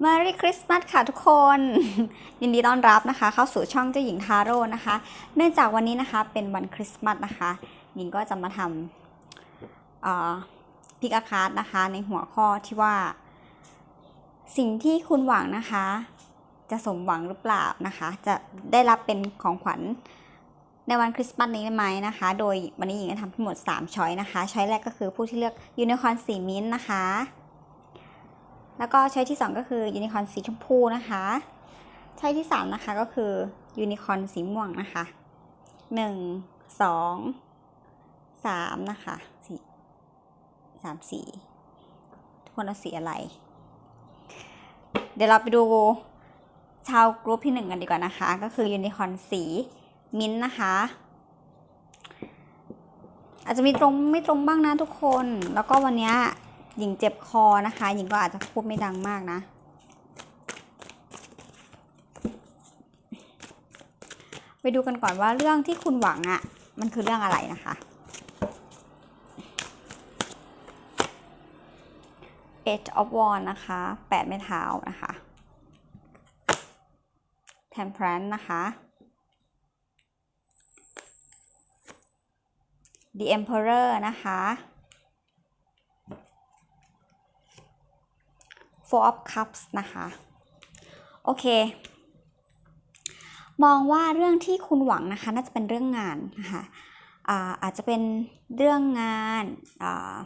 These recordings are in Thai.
Merry Christmas ค่ะทุกคน ยินดีต้อนรับนะคะ เข้าสู่ช่องเจ้าหญิงทาโร่นะคะ เนื่องจากวันนี้นะคะเป็นวันคริสต์มาสนะคะหญิงก็จะมาทำพิกอาคาร์ดนะคะ ในหัวข้อที่ว่า สิ่งที่คุณหวังนะคะ จะสมหวังหรือเปล่านะคะ จะได้รับเป็นของขวัญในวันคริสต์มาสนี้ไหมนะคะ โดยวันนี้หญิงจะทำทั้งหมด3ช้อยนะคะช้อยแรกก็คือผู้ที่เลือกยูนิคอร์นสีมิ้นท์นะคะ แล้วก็ช้อยที่ 2 ก็คือยูนิคอนสีชมพูนะคะช้อยที่ 3 นะคะก็คือยูนิคอนสีม่วงนะคะ 1 2 3 นะคะสีสามสีทุกคนเอาสีอะไร เดี๋ยวเราไปดูชาวกรุ๊ปที่หนึ่งกันดีกว่านะคะ ก็คือยูนิคอนสีมิ้นท์นะคะ อาจจะมีตรงไม่ตรงบ้างนะทุกคน แล้วก็วันนี้ หญิงเจ็บคอนะคะ หญิงก็อาจจะพูดไม่ดังมากนะ ไปดูกันก่อนว่าเรื่องที่คุณหวังอะ่ะ มันคือเรื่องอะไรนะคะ Edge of Wand นะคะแปดไม้เท้านะคะ Temperance นะคะ The Emperor นะคะ Four of Cups นะคะ โอเค มองว่าเรื่องที่คุณหวังนะคะ น่าจะเป็นเรื่องงานนะคะอาอาจจะเป็นเรื่องงานา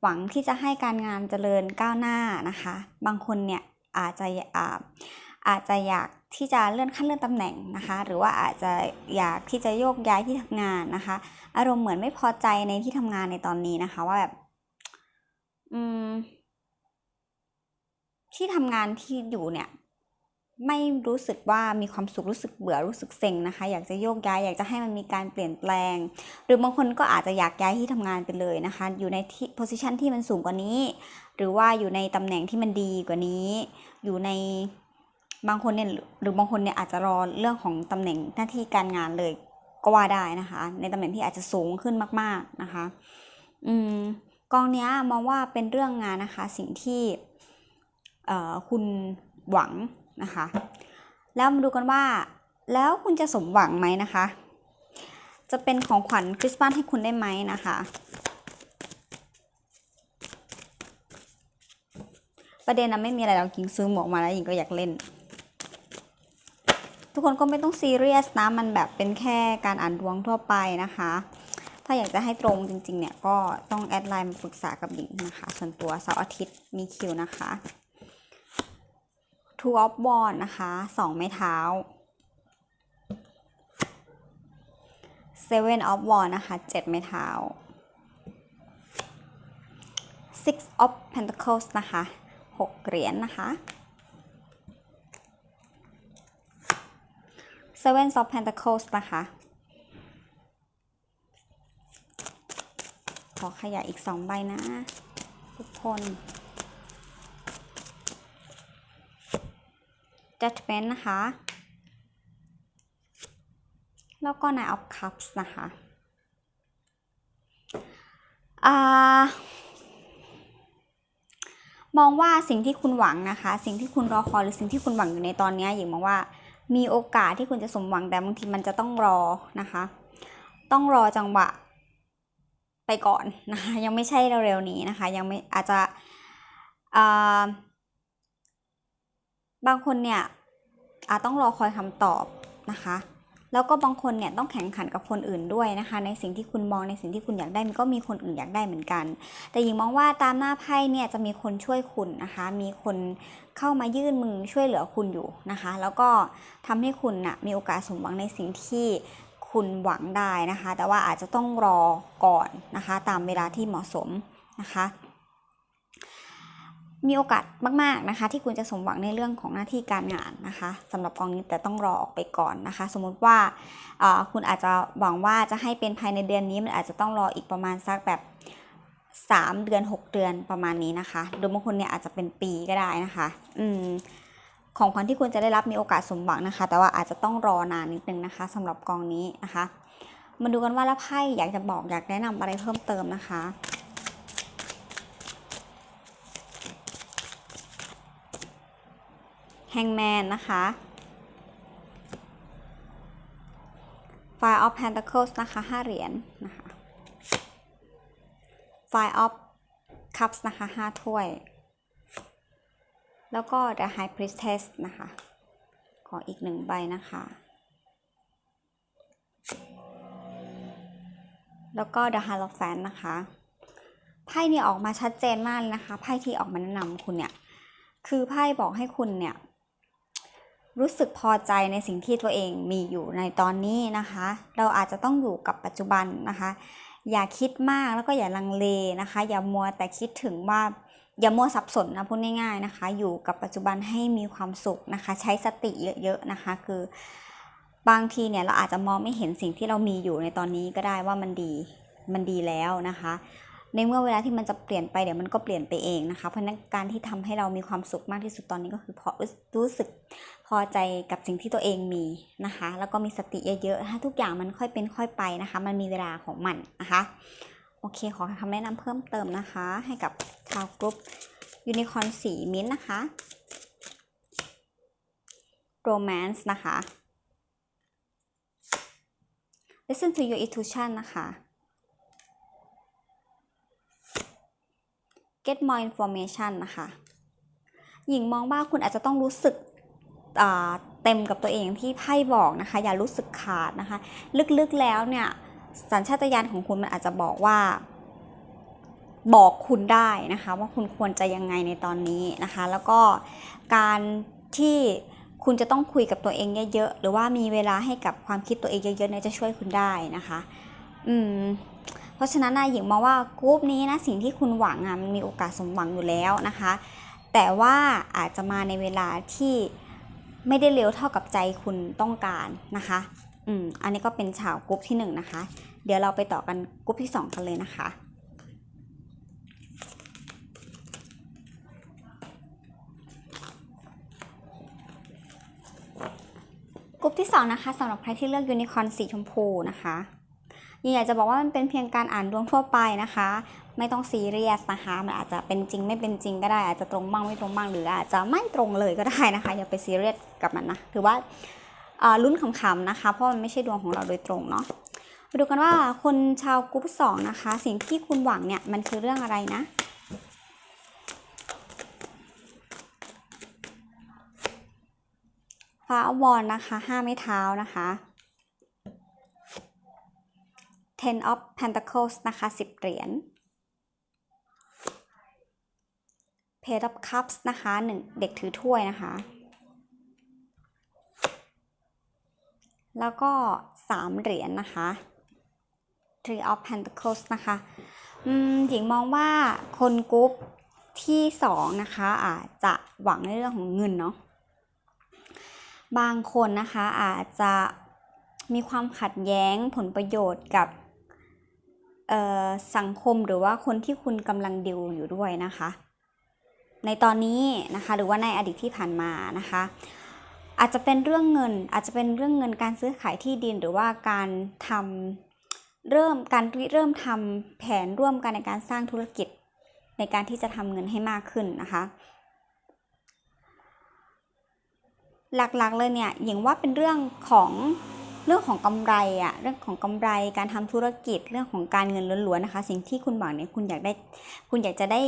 หวังที่จะให้การงานเจริญก้าวหน้านะคะ บางคนเนี่ยอาจจะอาอาจจะอยากที่จะเลื่อนขั้นเลื่อนตำแหน่งนะคะ หรือว่าอาจจะอยากที่จะโยกย้ายที่ทำงานนะคะ อารมณ์เหมือนไม่พอใจในที่ทำงานในตอนนี้นะคะ ว่าแบบ อืม ที่ทำงานที่อยู่เนี่ยไม่รู้สึกว่ามีความสุขรู้สึกเบื่อรู้สึกเซ็งนะคะ อยากจะโยกย้ายอยากจะให้มันมีการเปลี่ยนแปลง หรือบางคนก็อาจจะอยากย้ายที่ทำงานไปเลยนะคะ อยู่ในที่โพสิชันที่มันสูงกว่านี้ หรือว่าอยู่ในตำแหน่งที่มันดีกว่านี้ อยู่ในบางคนเนี่ยหรือบางคนเนี่ยอาจจะรอเรื่องของตำแหน่งหน้าที่การงานเลยก็ว่าได้นะคะ ในตำแหน่งที่อาจจะสูงขึ้นมาก ๆนะคะ อืมกองเนี้ยมองว่าเป็นเรื่องงานนะคะ สิ่งที่ คุณหวังนะคะ แล้วมาดูกันว่า แล้วคุณจะสมหวังไหมนะคะ จะเป็นของขวัญคริสต์มาสให้คุณได้ไหมนะคะ ประเด็นนะไม่มีอะไรเรากิงซื้อหมวกมาแล้วหญิงก็อยากเล่น ทุกคนก็ไม่ต้องซีเรียสนะมันแบบเป็นแค่การอ่านดวงทั่วไปนะคะถ้าอยากจะให้ตรงจริงๆ เนี่ย ก็ต้องแอดไลน์มาปรึกษากับหญิงนะคะ ส่วนตัวเสาร์อาทิตย์มีคิวนะคะ Two of w a n d นะคะสองไม้เท้า Seven of w a n d นะคะเจ็ดไม้เท้า Six of Pentacles นะคะหกเหรียญนนะคะ Seven of Pentacles นะคะขอขยายอีกสองใบนะ ทุกคน Judgment นะคะ แล้วก็ Nine of Cups นะคะอมองว่าสิ่งที่คุณหวังนะคะ สิ่งที่คุณรอคอยหรือสิ่งที่คุณหวังอยู่ในตอนนี้หญิงมองว่ามีโอกาสที่คุณจะสมหวังแต่บางทีมันจะต้องรอนะคะ ต้องรอจังหวะไปก่อนนะคะ ยังไม่ใช่เร็วๆนี้นะคะ ยังไม่อาจจะ บางคนเนี่ยอาจต้องรอคอยคำตอบนะคะ แล้วก็บางคนเนี่ยต้องแข่งขันกับคนอื่นด้วยนะคะ ในสิ่งที่คุณมองในสิ่งที่คุณอยากได้มันก็มีคนอื่นอยากได้เหมือนกัน แต่หญิงมองว่าตามหน้าไพ่เนี่ยจะมีคนช่วยคุณนะคะ มีคนเข้ามายื่นมือช่วยเหลือคุณอยู่นะคะ แล้วก็ทำให้คุณนะ่ะมีโอกาสสมหวังในสิ่งที่คุณหวังได้นะคะ แต่ว่าอาจจะต้องรอก่อนนะคะ ตามเวลาที่เหมาะสมนะคะ มีโอกาสมากๆนะคะ ที่คุณจะสมหวังในเรื่องของหน้าที่การงานนะคะสำหรับกองนี้แต่ต้องรอออกไปก่อนนะคะ สมมุติว่าคุณอาจจะหวังว่าจะให้เป็นภายในเดือนนี้มันอาจจะต้องรออีกประมาณสักแบบ 3 เดือน 6 เดือนประมาณนี้นะคะหรือบางคนเนี่ยอาจจะเป็นปีก็ได้นะคะ อืมของขวัญที่คุณจะได้รับมีโอกาสสมหวังนะคะ แต่ว่าอาจจะต้องรอนานนิดนึงนะคะสำหรับกองนี้นะคะ มาดูกันว่าแล้วไพ่อยากจะบอกอยากแนะนำอะไรเพิ่มเติมนะคะ Hangman นะคะ Five of Pentacles นะคะ5เหรียญนะคะ Five of Cups นะคะ5ถ้วย แล้วก็ The High Priestess นะคะ ขออีกหนึ่งใบนะคะ แล้วก็ The Hierophant นะคะไพ่เนี่ยออกมาชัดเจนมากเลยนะคะไพ่ที่ออกมาแนะนำคุณเนี่ยคือไพ่บอกให้คุณเนี่ย รู้สึกพอใจในสิ่งที่ตัวเองมีอยู่ในตอนนี้นะคะ เราอาจจะต้องอยู่กับปัจจุบันนะคะ อย่าคิดมากแล้วก็อย่าลังเลนะคะ อย่ามัวแต่คิดถึงว่าอย่ามัวสับสนนะพูดง่าย ๆนะคะ อยู่กับปัจจุบันให้มีความสุขนะคะ ใช้สติเยอะๆนะคะ คือบางทีเนี่ยเราอาจจะมองไม่เห็นสิ่งที่เรามีอยู่ในตอนนี้ก็ได้ว่ามันดีมันดีแล้วนะคะ ในเมื่อเวลาที่มันจะเปลี่ยนไปเดี๋ยวมันก็เปลี่ยนไปเองนะคะ เพราะนั้นการที่ทำให้เรามีความสุขมากที่สุดตอนนี้ก็คือพอรู้สึกพอใจกับสิ่งที่ตัวเองมีนะคะ แล้วก็มีสติเยอะๆให้ทุกอย่างมันค่อยเป็นค่อยไปนะคะ มันมีเวลาของมันนะคะโอเคขอคำแนะนำเพิ่มเติมนะคะ ให้กับชาวกรุ๊ปยูนิคอร์นสีมิ้นท์นะคะ romance นะคะ listen to your intuition นะคะ get more information นะคะ หญิงมองว่าคุณอาจจะต้องรู้สึกเต็มกับตัวเองที่ไพ่บอกนะคะ อย่ารู้สึกขาดนะคะ ลึกๆแล้วเนี่ยสัญชาตญาณของคุณมันอาจจะบอกว่า บอกคุณได้นะคะ ว่าคุณควรจะยังไงในตอนนี้นะคะ แล้วก็การที่คุณจะต้องคุยกับตัวเองเยอะๆหรือว่ามีเวลาให้กับความคิดตัวเองเยอะๆเนี่ยจะช่วยคุณได้นะคะ อืม เพราะฉะนั้นนายหญิงมองว่ากรุ๊ปนี้นะสิ่งที่คุณหวังอะมันมีโอกาสสมหวังอยู่แล้วนะคะ แต่ว่าอาจจะมาในเวลาที่ไม่ได้เร็วเท่ากับใจคุณต้องการนะคะอืมอันนี้ก็เป็นชาวกรุ๊ปที่หนึ่งนะคะ เดี๋ยวเราไปต่อกันกรุ๊ปที่สองกันเลยนะคะกรุ๊ปที่สองนะคะสำหรับใครที่เลือกยูนิคอร์นสีชมพูนะคะ ยังอยากจะบอกว่ามันเป็นเพียงการอ่านดวงทั่วไปนะคะ ไม่ต้องซีเรียสนะคะมันอาจจะเป็นจริงไม่เป็นจริงก็ได้ อาจจะตรงบ้างไม่ตรงบ้างหรืออาจจะไม่ตรงเลยก็ได้นะคะ อย่าไปซีเรียสกับมันนะถือว่าลุ้นขำๆนะคะ เพราะมันไม่ใช่ดวงของเราโดยตรงเนาะมาดูกันว่าคนชาวกรุ๊ปสองนะคะ สิ่งที่คุณหวังเนี่ยมันคือเรื่องอะไรนะฟ้าวอนนะคะห้าไม้เท้านะคะ ten of pentacles นะคะ10 เหรียญ page of cups นะคะหนึ่งเด็กถือถ้วยนะคะ แล้วก็ 3 เหรียญนะคะ three of pentacles นะคะหญิงมองว่าคนกรุ๊ปที่ 2 นะคะอาจจะหวังในเรื่องของเงินเนาะบางคนนะคะอาจจะมีความขัดแย้งผลประโยชน์กับ สังคมหรือว่าคนที่คุณกำลังดิวอยู่ด้วยนะคะ ในตอนนี้นะคะหรือว่าในอดีตที่ผ่านมานะคะ อาจจะเป็นเรื่องเงินอาจจะเป็นเรื่องเงินการซื้อขายที่ดินหรือว่าการทำเริ่มการเริ่มทำแผนร่วมกันในการสร้างธุรกิจ ในการที่จะทำเงินให้มากขึ้นนะคะหลักๆเลยเนี่ยหญิงว่าเป็นเรื่องของ เรื่องของกำไรอะเรื่องของกำไรการทำธุรกิจเรื่องของการเงินล้วนๆนะคะ สิ่งที่คุณหวังเนี่ยคุณอยากได้ คุณอยากจะได้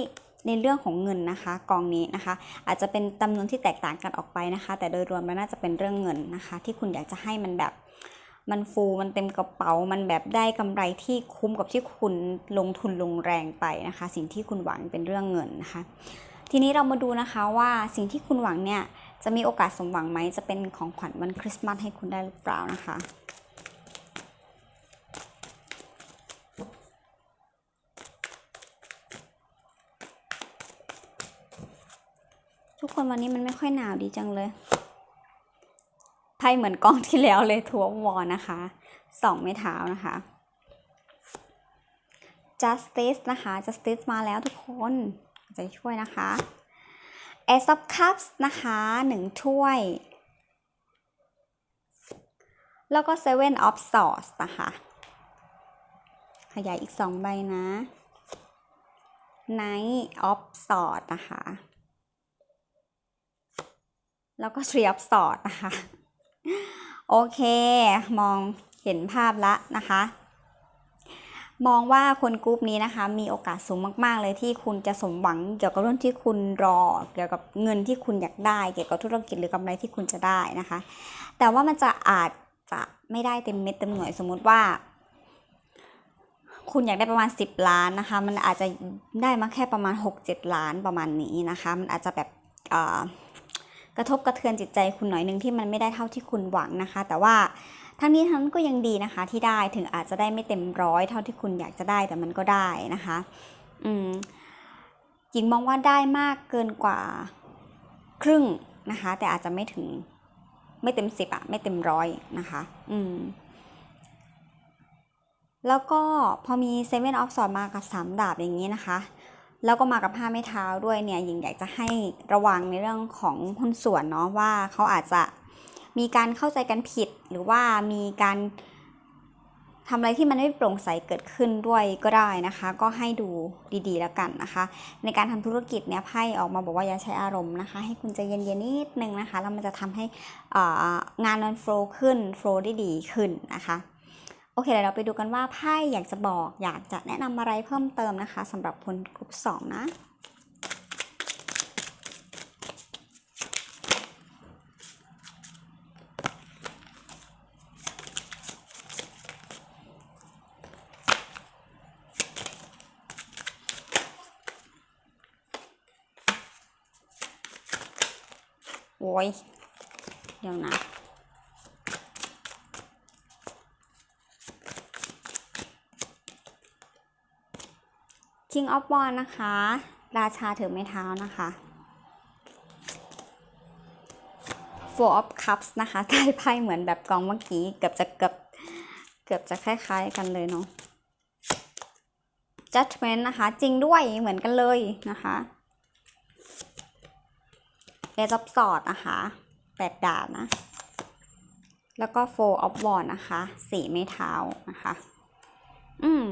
ในเรื่องของเงินนะคะ กองนี้นะคะ อาจจะเป็นจำนวนที่แตกต่างกันออกไปนะคะ แต่โดยรวมแล้วน่าจะเป็นเรื่องเงินนะคะ ที่คุณอยากจะให้มันแบบมันฟูมันเต็มกระเป๋ามันแบบได้กำไรที่คุ้มกับที่คุณลงทุนลงแรงไปนะคะ สิ่งที่คุณหวังเป็นเรื่องเงินนะคะ ทีนี้เรามาดูนะคะว่าสิ่งที่คุณหวังเนี่ย จะมีโอกาสสมหวังไหม จะเป็นของขวัญวันคริสต์มาสให้คุณได้หรือเปล่านะคะ ทุกคนวันนี้มันไม่ค่อยหนาวดีจังเลยไพ่เหมือนกล้องที่แล้วเลยทัววอนะคะสองไม้เท้านะคะ justice นะคะ justice มาแล้วทุกคน จะช่วยนะคะ Ace of Cups นะคะหนึ่งถ้วย แล้วก็ Seven of Swords นะคะ ขยายอีกสองใบนะ Knight of Swords นะคะ แล้วก็ Three of Swords นะคะ โอเค มองเห็นภาพละนะคะ มองว่าคนกรุ๊ปนี้นะคะ มีโอกาสสูงมาก ๆ เลยที่คุณจะสมหวังเกี่ยวกับเรื่องที่คุณรอ เกี่ยวกับเงินที่คุณอยากได้ เกี่ยวกับธุรกิจหรือกำไรที่คุณจะได้นะคะ แต่ว่ามันจะอาจจะไม่ได้เต็มเม็ดเต็มหน่วยสมมุติว่า คุณอยากได้ประมาณ 10 ล้านนะคะ มันอาจจะได้มาแค่ประมาณ 6-7 ล้านประมาณนี้นะคะ มันอาจจะแบบกระทบกระเทือนจิตใจคุณหน่อยนึงที่มันไม่ได้เท่าที่คุณหวังนะคะ แต่ว่า ทั้งนี้ทั้งนั้นก็ยังดีนะคะที่ได้ถึงอาจจะได้ไม่เต็มร้อยเท่าที่คุณอยากจะได้แต่มันก็ได้นะคะอืมหญิงมองว่าได้มากเกินกว่าครึ่งนะคะ แต่อาจจะไม่ถึงไม่เต็มสิบอะไม่เต็มร้อยนะคะอืมแล้วก็พอมีเซเว่นออฟสอดมากับสามดาบอย่างนี้นะคะ แล้วก็มากับผ้าไม้เท้าด้วยเนี่ยหญิงอยากจะให้ระวังในเรื่องของหุ้นส่วนเนาะว่าเขาอาจจะ มีการเข้าใจกันผิด หรือว่ามีการทำอะไรที่มันไม่โปร่งใสเกิดขึ้นด้วยก็ได้นะคะ ก็ให้ดูดีๆแล้วกันนะคะ ในการทำธุรกิจเนี่ยไพ่ออกมาบอกว่าอย่าใช้อารมณ์นะคะ ให้คุณใจเย็นๆนิดนึงนะคะแล้วมันจะทำให้งานมันโฟล์ขึ้นโฟล์ได้ดีขึ้นนะคะโอเคเดี๋ยวเราไปดูกันว่าไพ่อยากจะบอก อยากจะแนะนำอะไรเพิ่มเติมนะคะสำหรับคนกลุ่มสองนะ อ้ยเดี๋ยวนะ King of Wands นะคะ ราชาถือไม้เท้านะคะ Four of Cups นะคะได้ไพ่เหมือนแบบกองเมื่อกี้ เกือบจะเกือบเกือบจะคล้าย ๆ กันเลยเนาะ Judgment นะคะ จริงด้วยเหมือนกันเลยนะคะ เอซับสอดนะคะแปดดาบนะ แล้วก็ four of wands นะคะสี่ไม้เท้านะคะ อืม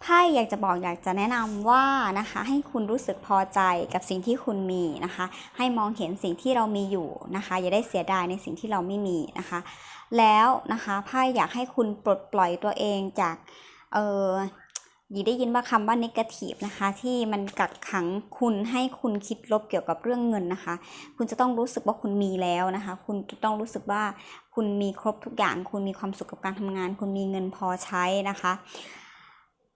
ไพ่อยากจะบอกอยากจะแนะนำว่านะคะ ให้คุณรู้สึกพอใจกับสิ่งที่คุณมีนะคะ ให้มองเห็นสิ่งที่เรามีอยู่นะคะ อย่าได้เสียดายในสิ่งที่เราไม่มีนะคะ แล้วนะคะไพ่อยากให้คุณปลดปล่อยตัวเองจากเออ ยีได้ยินว่าคำว่า negative นะคะ ที่มันกักขังคุณให้คุณคิดลบเกี่ยวกับเรื่องเงินนะคะ คุณจะต้องรู้สึกว่าคุณมีแล้วนะคะ คุณจะต้องรู้สึกว่าคุณมีครบทุกอย่าง คุณมีความสุขกับการทำงาน คุณมีเงินพอใช้นะคะ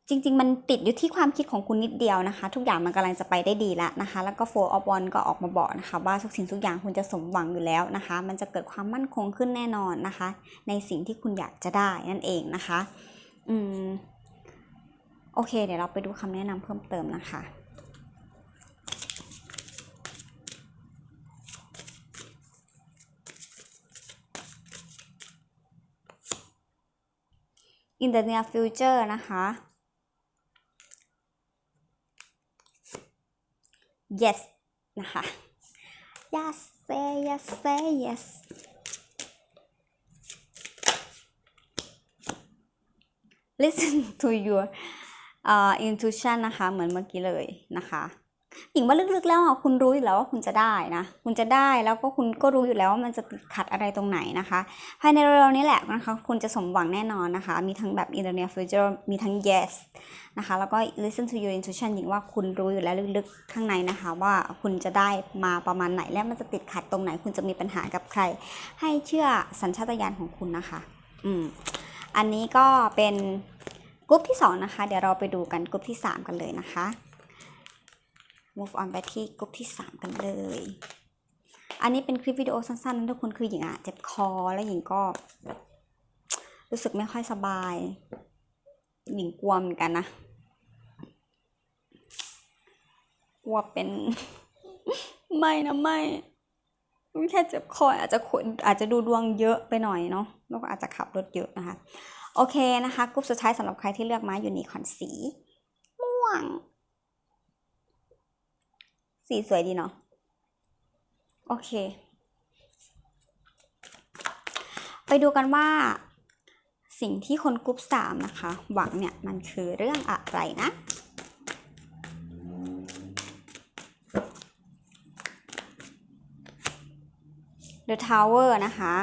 จริง ๆ มันติดอยู่ที่ความคิดของคุณนิดเดียวนะคะ ทุกอย่างมันกำลังจะไปได้ดีแล้วนะคะ แล้วก็ four of one ก็ออกมาบอกนะคะ ว่าทุกสิ่งทุกอย่างคุณจะสมหวังอยู่แล้วนะคะ มันจะเกิดความมั่นคงขึ้นแน่นอนนะคะ ในสิ่งที่คุณอยากจะได้นั่นเองนะคะ อืม โอเค เดี๋ยวเราไปดูคำแนะนำเพิ่มเติมนะคะ in the near future นะคะ yes นะคะ yes say yes say yes listen to your uh, intuition นะคะเหมือนเมื่อกี้เลยนะคะหญิงว่าลึกๆแล้วอะคุณรู้อยู่แล้วว่าคุณจะได้นะ คุณจะได้แล้วก็คุณก็รู้อยู่แล้วว่ามันจะติดขัดอะไรตรงไหนนะคะ ภายในเร็วๆนี้แหละนะคะคุณจะสมหวังแน่นอนนะคะ มีทั้งแบบ in the near future มีทั้ง yes นะคะ แล้วก็ listen to your intuition หญิงว่าคุณรู้อยู่แล้วลึกๆข้างในนะคะ ว่าคุณจะได้มาประมาณไหนและมันจะติดขัดตรงไหน คุณจะมีปัญหากับใคร ให้เชื่อสัญชาตญาณของคุณนะคะ อืมอันนี้ก็เป็น กลุ่มที่สองนะคะ เดี๋ยวเราไปดูกันกลุ่มที่สามกันเลยนะคะ move on ไปที่กลุ่มที่สามกันเลย อันนี้เป็นคลิปวิดีโอสั้นๆนะทุกคนคือหญิงอะเจ็บคอแล้วหญิงก็ รู้สึกไม่ค่อยสบาย หญิงกลัวเหมือนกันนะ กลัวเป็น ไม่นะไม่แค่เจ็บคออาจจะคนอาจจะดูดวงเยอะไปหน่อยเนาะแล้วก็อาจจะขับรถเยอะนะคะ โอเคนะคะกลุ่มสุดท้ายสำหรับใครที่เลือกมาอยู่ในคอนสี ม่วง สีสวยดีเนาะโอเค ไปดูกันว่า สิ่งที่คนกลุ่มสามนะคะ หวังเนี่ย มันคือเรื่องอะไรนะเดอ The Tower นะคะ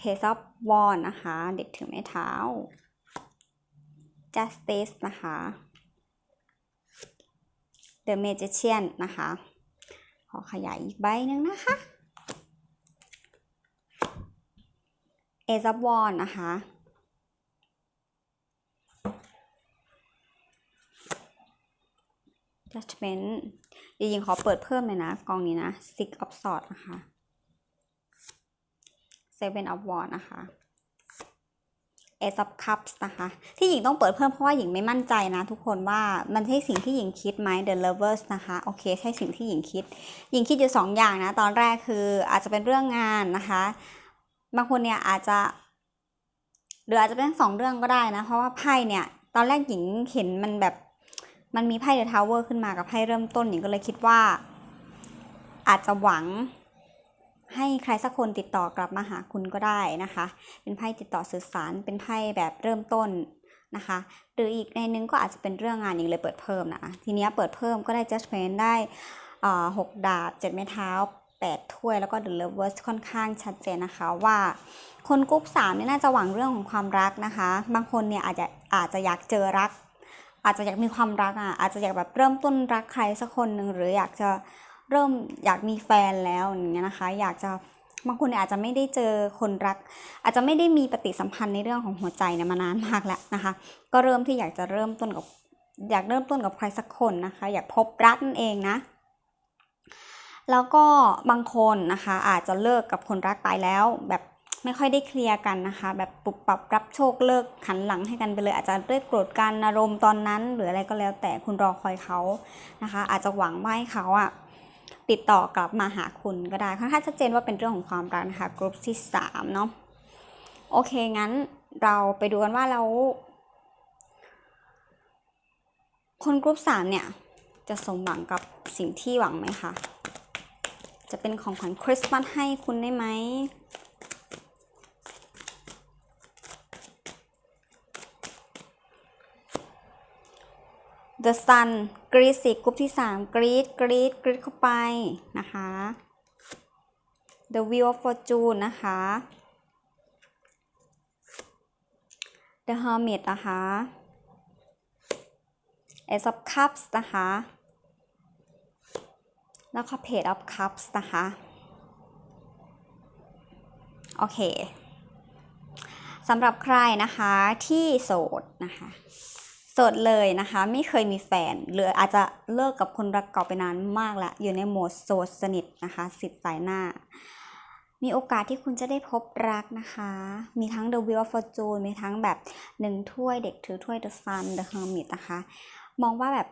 Page of wand นะคะ เด็กถือไม้เท้า Justice นะคะ The Magician นะคะ ขอขยายอีกใบหนึ่งนะคะ Ace of wand นะคะ Judgment จริงๆขอเปิดเพิ่มเลยนะ กองนี้นะ Six of Swords นะคะ Seven of Wands นะคะ Ace of Cups นะคะ ที่หญิงต้องเปิดเพิ่มเพราะว่าหญิงไม่มั่นใจนะทุกคนว่ามันใช่สิ่งที่หญิงคิดไหม The Lovers นะคะ โอเค ใช่สิ่งที่หญิงคิด หญิงคิดอยู่สองอย่างนะ ตอนแรกคืออาจจะเป็นเรื่องงานนะคะ บางคนเนี่ยอาจจะหรืออาจจะเป็นทั้งสองเรื่องก็ได้นะ เพราะว่าไพ่เนี่ย ตอนแรกหญิงเห็นมันแบบมันมีไพ่เดอะทาวเวอร์ขึ้นมากับไพ่เริ่มต้นหญิงก็เลยคิดว่า อาจจะหวัง ให้ใครสักคนติดต่อกลับมาหาคุณก็ได้นะคะ เป็นไพ่ติดต่อสื่อสาร เป็นไพ่แบบเริ่มต้นนะคะ หรืออีกในนึงก็อาจจะเป็นเรื่องงานหญิงเลยเปิดเพิ่มนะ ทีนี้เปิดเพิ่มก็ได้ judgment ได้หกดาบเจ็ดไม้เท้าแปดถ้วยแล้วก็ the lovers ค่อนข้างชัดเจนนะคะว่าคนกรุ๊ปสามเนี่ยน่าจะหวังเรื่องของความรักนะคะ บางคนเนี่ยอาจจะอาจจะอยากเจอรัก อาจจะอยากมีความรักอะอาจจะอยากแบบเริ่มต้นรักใครสักคนหนึ่งหรืออยากจะ เริ่มอยากมีแฟนแล้วอย่างเงี้ยนะคะ อยากจะบางคนอาจจะไม่ได้เจอคนรัก อาจจะไม่ได้มีปฏิสัมพันธ์ในเรื่องของหัวใจเนี่ยมานานมากแล้วนะคะ ก็เริ่มที่อยากจะเริ่มต้นกับอยากเริ่มต้นกับใครสักคนนะคะ อยากพบรักนั่นเองนะ แล้วก็บางคนนะคะ อาจจะเลิกกับคนรักไปแล้ว แบบไม่ค่อยได้เคลียร์กันนะคะ แบบปุบปรับรับโชคเลิกหันหลังให้กันไปเลย อาจจะด้วยโกรธกันอารมณ์ตอนนั้น หรืออะไรก็แล้วแต่คุณรอคอยเขานะคะ อาจจะหวังว่าให้เขาอะ ติดต่อกลับมาหาคุณก็ได้ค่อนข้างชัดเจนว่าเป็นเรื่องของความรักนะคะกลุ่มที่สามเนาะโอเคงั้นเราไปดูกันว่าเราคนกลุ่มสามเนี่ย จะสมหวังกับสิ่งที่หวังไหมคะจะเป็นของขวัญคริสต์มาสให้คุณได้ไหม The Sun กรีดสิกรุ๊ปที่ 3 กรีดกรีดกรีดเข้าไปนะคะ The Wheel of Fortune นะคะ The Hermit นะคะ Ace of Cups นะคะ แล้วก็ Page of Cups นะคะ โอเคสำหรับใครนะคะที่โสดนะคะ สดเลยนะคะ ไม่เคยมีแฟนหรืออาจจะเลิกกับคนรักเก่าไปนานมากแล้ว อยู่ในโหมดโสดสนิทนะคะ สิทธิ์สายหน้า มีโอกาสที่คุณจะได้พบรักนะคะ มีทั้ง The Wheel of Fortune มีทั้งแบบหนึ่งถ้วยเด็กถือถ้วย The Sun The Hermit นะคะ มองว่าแบบ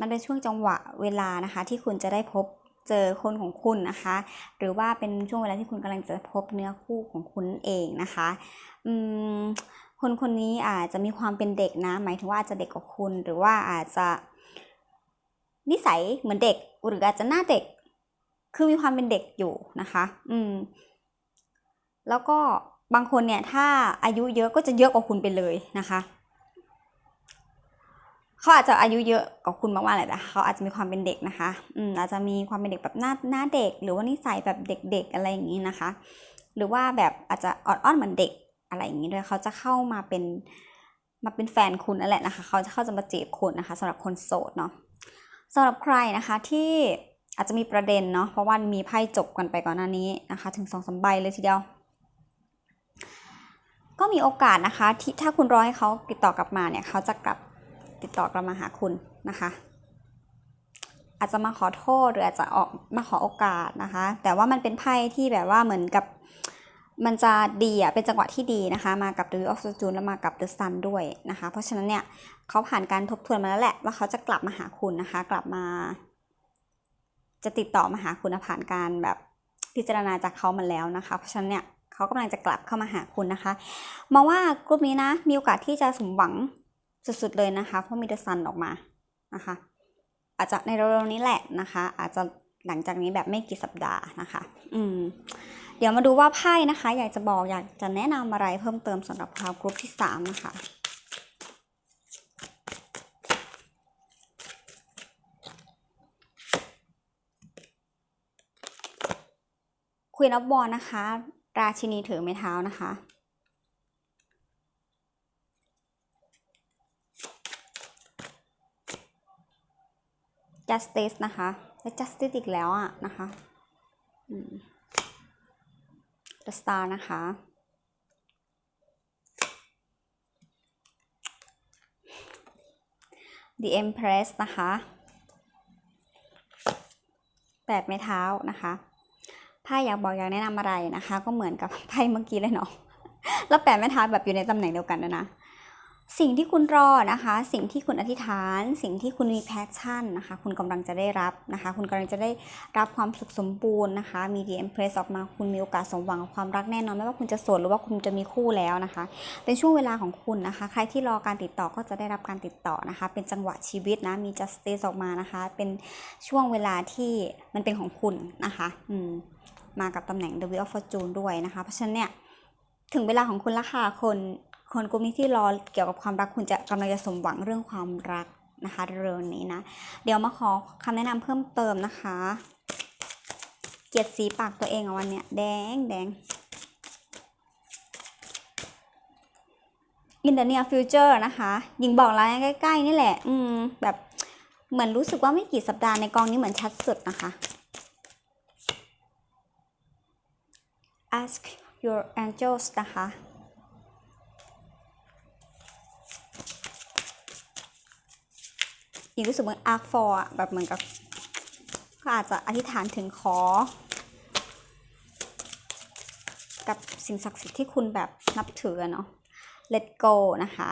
มันเป็นช่วงจังหวะเวลานะคะ ที่คุณจะได้พบเจอคนของคุณนะคะ หรือว่าเป็นช่วงเวลาที่คุณกำลังจะพบเนื้อคู่ของคุณเองนะคะ อืม คนคนนี้อาจจะมีความเป็นเด็กนะ หมายถึงว่าอาจจะเด็กกว่าคุณ หรือว่าอาจจะนิสัยเหมือนเด็ก หรืออาจจะหน้าเด็ก คือมีความเป็นเด็กอยู่นะคะ อืม แล้วก็บางคนเนี่ย ถ้าอายุเยอะก็จะเยอะกว่าคุณไปเลยนะคะเขาอาจจะอายุเยอะกว่าคุณมากๆแหละแต่เขาอาจจะมีความเป็นเด็กนะคะ อืม อาจจะมีความเป็นเด็กแบบหน้าหน้าเด็ก หรือว่านิสัยแบบเด็กๆอะไรอย่างนี้นะคะ หรือว่าแบบอาจจะออดอ้อนเหมือนเด็ก อะไรอย่างนี้ด้วยเขาจะเข้ามาเป็นมาเป็นแฟนคุณนั่นแหละนะคะ เขาจะเข้าจะมาจีบคุณนะคะสำหรับคนโสดเนาะสำหรับใครนะคะที่อาจจะมีประเด็นเนาะเพราะว่ามีไพ่จบกันไปก่อนหน้านี้นะคะ ถึงสองสามใบเลยทีเดียว ก็มีโอกาสนะคะที่ถ้าคุณรอให้เขาติดต่อกลับมาเนี่ยเขาจะกลับติดต่อกลับมาหาคุณนะคะ อาจจะมาขอโทษหรืออาจจะออกมาขอโอกาสนะคะ แต่ว่ามันเป็นไพ่ที่แบบว่าเหมือนกับ มันจะดีอะเป็นจังหวะที่ดีนะคะ มากับ The of Fortune แล้วมากับ The Sun ด้วยนะคะ เพราะฉะนั้นเนี่ยเขาผ่านการทบทวนมาแล้วแหละว่าเขาจะกลับมาหาคุณนะคะ กลับมา จะติดต่อมาหาคุณผ่านการแบบพิจารณาจากเขามาแล้วนะคะ เพราะฉะนั้นเนี่ยเขากำลังจะกลับเข้ามาหาคุณนะคะมองว่ากลุ่มนี้นะ มีโอกาสที่จะสมหวังสุดๆเลยนะคะ เพราะมี The Sun ออกมานะคะ อาจจะในเร็วๆนี้แหละนะคะ อาจจะหลังจากนี้แบบไม่กี่สัปดาห์นะคะ อืม เดี๋ยวมาดูว่าไพ่นะคะ อยากจะบอกอยากจะแนะนำอะไรเพิ่มเติมสำหรับคราวกรุ๊ปที่สามนะคะคุยนับบอลนะคะ ราชินีถือไม้เท้านะคะ justice นะคะและ justice อีกแล้วอะนะคะ อืม the star นะคะ the empress นะคะแปดไม้เท้านะคะไพ่อยากบอกอยากแนะนำอะไรนะคะ ก็เหมือนกับไพ่เมื่อกี้เลยเนาะแล้วแปดไม้เท้าแบบอยู่ในตำแหน่งเดียวกันนะนะ สิ่งที่คุณรอนะคะ สิ่งที่คุณอธิษฐาน สิ่งที่คุณมีแพชชั่นนะคะ คุณกำลังจะได้รับนะคะ คุณกำลังจะได้รับความสุขสมบูรณ์นะคะ มี The Empress ออกมา คุณมีโอกาสสมหวังกับความรักแน่นอน ไม่ว่าคุณจะโสดหรือว่าคุณจะมีคู่แล้วนะคะ เป็นช่วงเวลาของคุณนะคะ ใครที่รอการติดต่อก็จะได้รับการติดต่อนะคะ เป็นจังหวะชีวิตนะ มี justice ออกมานะคะ เป็นช่วงเวลาที่มันเป็นของคุณนะคะ อืม มากับตำแหน่ง The Wheel of Fortune ด้วยนะคะ เพราะฉะนั้นเนี่ย ถึงเวลาของคุณละค่ะคน คนกลุ่มนี้ที่รอเกี่ยวกับความรักคุณจะกำลังจะสมหวังเรื่องความรักนะคะเร็วนี้นะเดี๋ยวมาขอคำแนะนำเพิ่มเติมนะคะ เกียดสีปากตัวเองอะวันเนี้ยแดงแดง in the near future นะคะยิงบอกแล้วใกล้ ๆ นี่แหละ อืม แบบเหมือนรู้สึกว่าไม่กี่สัปดาห์ในกองนี้เหมือนชัดสุดนะคะ ask your angels นะคะ อีกรู้สึกเหมือน ask for อะแบบเหมือนกับ ก็อาจจะอธิษฐานถึงขอ กับสิ่งศักดิ์สิทธิ์ที่คุณแบบนับถือเนาะ let go นะคะ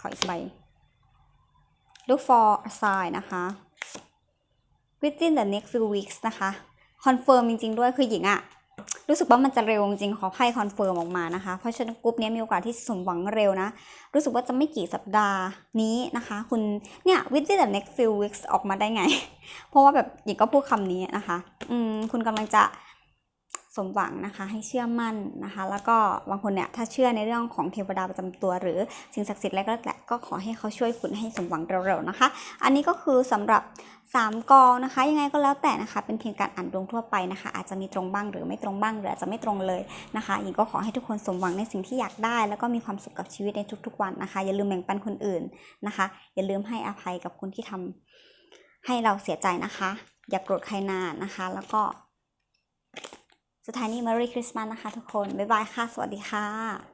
ขออีกใบ look for a sign นะคะ within the next few weeks นะคะคอนเฟิร์มจริง ๆ ด้วยคือหญิงอะ รู้สึกว่ามันจะเร็วจริงขอไพ่คอนเฟิร์มออกมานะคะ เพราะฉะนั้นกรุ๊ปนี้มีโอกาสที่สมหวังเร็วนะ รู้สึกว่าจะไม่กี่สัปดาห์นี้นะคะ คุณเนี่ย within the next few weeks ออกมาได้ไง เพราะว่าแบบหญิงก็พูดคำนี้นะคะ อืมคุณกำลังจะ สมหวังนะคะให้เชื่อมั่นนะคะ แล้วก็บางคนเนี่ยถ้าเชื่อในเรื่องของเทวดาประจำตัว หรือสิ่งศักดิ์สิทธิ์อะไรก็แล้วแต่ก็ขอให้เขาช่วยคุณให้สมหวังเร็วๆนะคะ อันนี้ก็คือสำหรับ 3กองนะคะ ยังไงก็แล้วแต่นะคะ เป็นเพียงการอ่านดวงทั่วไปนะคะ อาจจะมีตรงบ้างหรือไม่ตรงบ้างหรืออาจจะไม่ตรงเลยนะคะหญิงก็ขอให้ทุกคนสมหวังในสิ่งที่อยากได้ แล้วก็มีความสุขกับชีวิตในทุกๆวันนะคะ อย่าลืมแบ่งปันคนอื่นนะคะ อย่าลืมให้อภัยกับคนที่ทำให้เราเสียใจนะคะ อย่ากโกรธใครนานนะคะ แล้วก็ สุดท้ายนี้มารีคริสต์มาสนะคะทุกคน บ๊ายบายค่ะ สวัสดีค่ะ